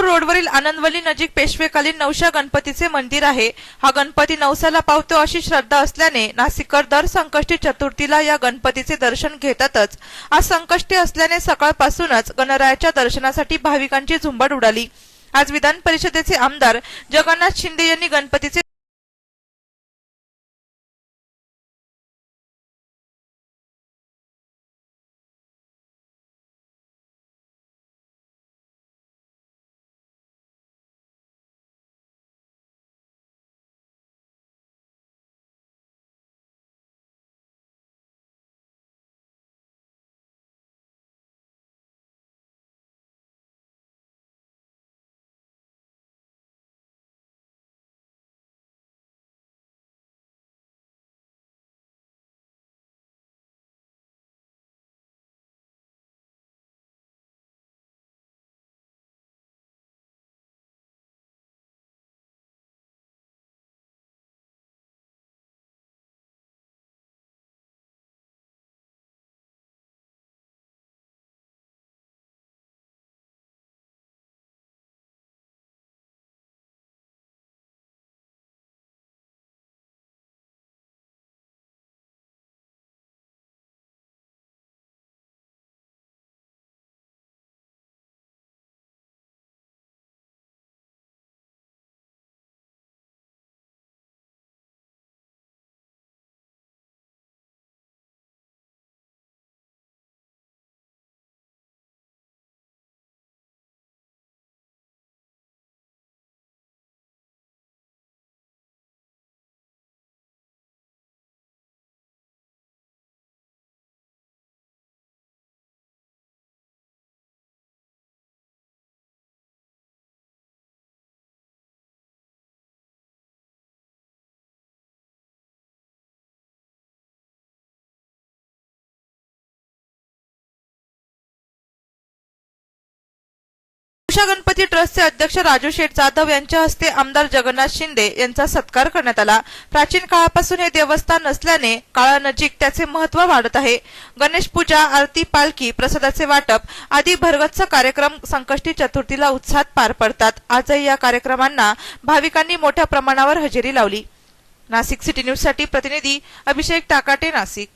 रोडवरील आनंदवली नजीक पेशवेकालीन नवशा गणपतीचे मंदिर आहे. हा गणपती नवसाला पावतो अशी श्रद्धा असल्याने नाशिककर दर संकष्टी चतुर्थीला या गणपतीचे दर्शन घेतातच. आज संकष्टी असल्याने सकाळपासूनच गणरायाच्या दर्शनासाठी भाविकांची झुंबड उडाली. आज विधान परिषदेचे आमदार जगन्नाथ शिंदे यांनी गणपतीचे उषा गणपती ट्रस्टचे अध्यक्ष राजू शेठ जाधव यांच्या हस्ते आमदार जगन्नाथ शिंदे यांचा सत्कार करण्यात आला. प्राचीन काळापासून हे देवस्थान नसल्याने काळानजीक त्याचे महत्त्व वाढत आहे. गणेश पूजा आरती पालखी प्रसादाचे वाटप आदी भरगच्च कार्यक्रम संकष्टी चतुर्थीला उत्साहात पार पडतात. आजही या कार्यक्रमांना भाविकांनी मोठ्या प्रमाणावर हजेरी लावली. नाशिक सिटी न्यूजसाठी प्रतिनिधी अभिषेक टाकाटे नाशिक.